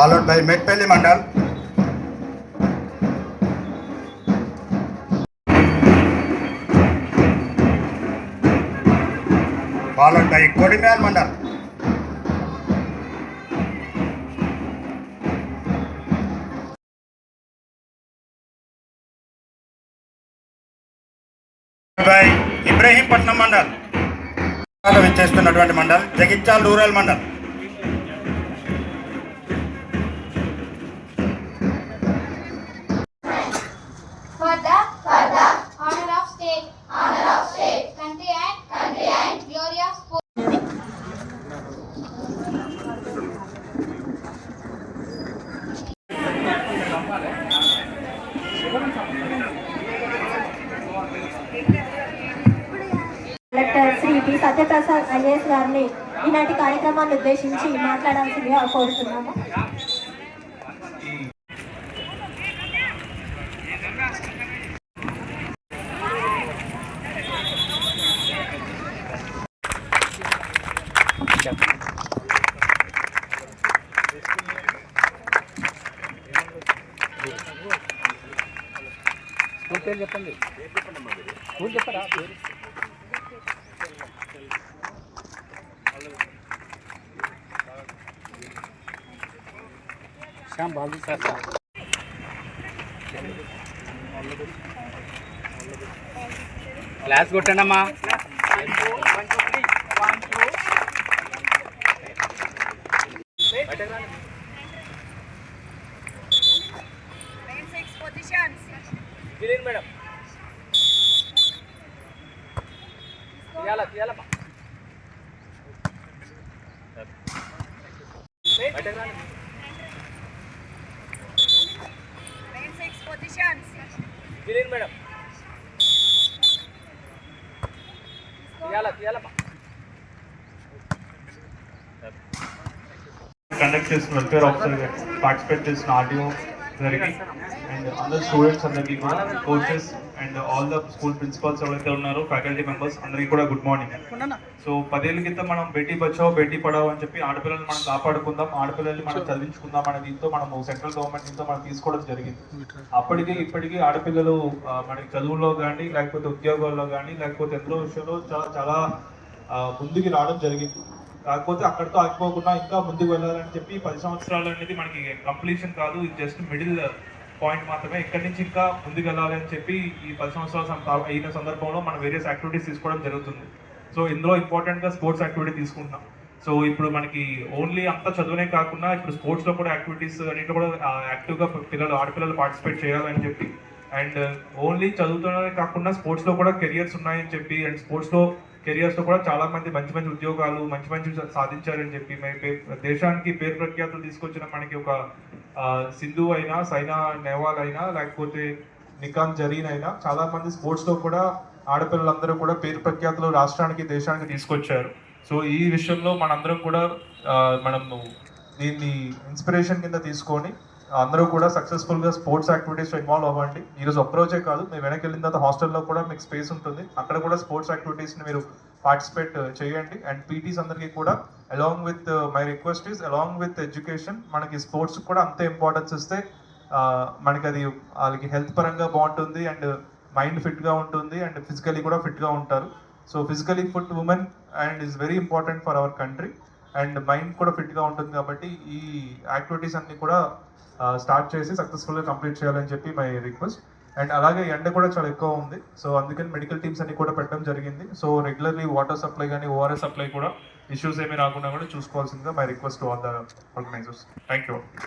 Followed by Metpalli mandal. Followed by Kodimial mandal. Ibrahimpatnam mandal. విచ్చేస్తున్నటువంటి mandal Jagtial rural mandal. Collector Shri P Satyaprasad IAS గారిని ఈనాటి కార్యక్రమాన్ని ఉద్దేశించి మాట్లాడాల్సిందిగా కోరుతున్నాము. పేరు చెప్పండి. స్కూల్ చెప్పరా? పేరు శ్యామ్ బాబు సార్. క్లాస్ కొట్టండి అమ్మా. బయటకు రండి. తీయండి మేడం తీయాలా తీయాలమ్మా కండక్ట్ చేసిన వెల్ఫేర్ ఆఫీసర్ పార్టిసిపేట్ చేసిన ఆడియో జరిగి అండ్ అందరు స్టూడెంట్స్ అందరికీ కూడా coaches and all the school principals ఎవరైతే ఉన్నారో ఫ్యాకల్టీ మెంబర్స్ అందరికీ కూడా గుడ్ మార్నింగ్ సో పదేళ్ళ క్రితం మనం బేటీ బచావో బేటీ పడావో అని చెప్పి ఆడపిల్లల్ని మనం కాపాడుకుందాం ఆడపిల్లల్ని మనం చదివించుకుందాం అనే దీంతో మనం సెంట్రల్ గవర్నమెంట్ దీంతో మనం తీసుకోవడం జరిగింది. అప్పటికి ఇప్పటికీ ఆడపిల్లలు మనకి చదువుల్లో కానీ లేకపోతే ఉద్యోగాల్లో కానీ లేకపోతే ఎంతో విషయంలో చాలా చాలా ముందుకు రావడం జరిగింది. కాకపోతే అక్కడితో ఆగిపోకుండా ఇంకా ముందుకు వెళ్ళాలని చెప్పి పది సంవత్సరాలు అనేది మనకి కంప్లీషన్ కాదు. ఇది జస్ట్ మిడిల్ పాయింట్ మాత్రమే. ఇక్కడి నుంచి ఇంకా ముందుకు వెళ్ళాలి అని చెప్పి ఈ పది సంవత్సరాలు అయిన సందర్భంలో మనం వేరియస్ యాక్టివిటీస్ తీసుకోవడం జరుగుతుంది. సో ఇందులో ఇంపార్టెంట్గా స్పోర్ట్స్ యాక్టివిటీ తీసుకుంటున్నాం. సో ఇప్పుడు మనకి ఓన్లీ అంత చదువునే కాకుండా ఇప్పుడు స్పోర్ట్స్లో కూడా యాక్టివిటీస్ అన్నింటిలో కూడా యాక్టివ్గా పిల్లలు ఆడపిల్లలు పార్టిసిపేట్ చేయాలని చెప్పి. అండ్ ఓన్లీ చదువుతూనే కాకుండా స్పోర్ట్స్లో కూడా కెరియర్స్ ఉన్నాయని చెప్పి అండ్ స్పోర్ట్స్లో కెరియర్స్లో కెరియర్స్లో కూడా చాలా మంది మంచి మంచి ఉద్యోగాలు మంచి మంచి సాధించారని చెప్పి దేశానికి పేరు ప్రఖ్యాతులు తీసుకొచ్చిన మనకి ఒక సింధు అయినా సైనా నెహ్వాల్ అయినా లేకపోతే నికాన్ జరీన్ అయినా చాలా మంది స్పోర్ట్స్లో కూడా ఆడపిల్లలందరూ కూడా పేరు ప్రఖ్యాతులు రాష్ట్రానికి దేశానికి తీసుకొచ్చారు. సో ఈ విషయంలో మనందరం కూడా మనము మనం దీన్ని ఇన్స్పిరేషన్ కింద తీసుకొని అందరూ కూడా సక్సెస్ఫుల్గా స్పోర్ట్స్ యాక్టివిటీస్ ఇన్వాల్వ్ అవ్వండి. ఈరోజు అప్రోచే కాదు మీరు వెనక్కి వెళ్ళిన తర్వాత హాస్టల్లో కూడా మీకు స్పేస్ ఉంటుంది. అక్కడ కూడా స్పోర్ట్స్ యాక్టివిటీస్ని మీరు పార్టిసిపేట్ uh, చేయండి. అండ్ పీటీస్ అందరికీ కూడా along with my request is along with education మనకి స్పోర్ట్స్ కూడా అంతే ఇంపార్టెన్స్ ఇస్తే uh, మనకి అది వాళ్ళకి హెల్త్ పరంగా బాగుంటుంది. అండ్ మైండ్ ఫిట్గా ఉంటుంది. అండ్ ఫిజికలీ కూడా ఫిట్గా ఉంటారు. So physically fit women and is very important for our country and mind కూడా ఫిట్గా ఉంటుంది కాబట్టి ఈ యాక్టివిటీస్ అన్ని కూడా స్టార్ట్ చేసి సక్సెస్ఫుల్గా కంప్లీట్ చేయాలని చెప్పి మై రిక్వెస్ట్. అండ్ అలాగే ఎండ కూడా చాలా ఎక్కువ ఉంది. సో అందుకని మెడికల్ టీమ్స్ అన్ని కూడా పెట్టడం జరిగింది. సో రెగ్యులర్లీ వాటర్ సప్లై కానీ ఓఆర్ఎస్ సప్లై కూడా ఇష్యూస్ ఏమీ రాకుండా కూడా చూసుకోవాల్సిందిగా my request all the organisers. Thank you.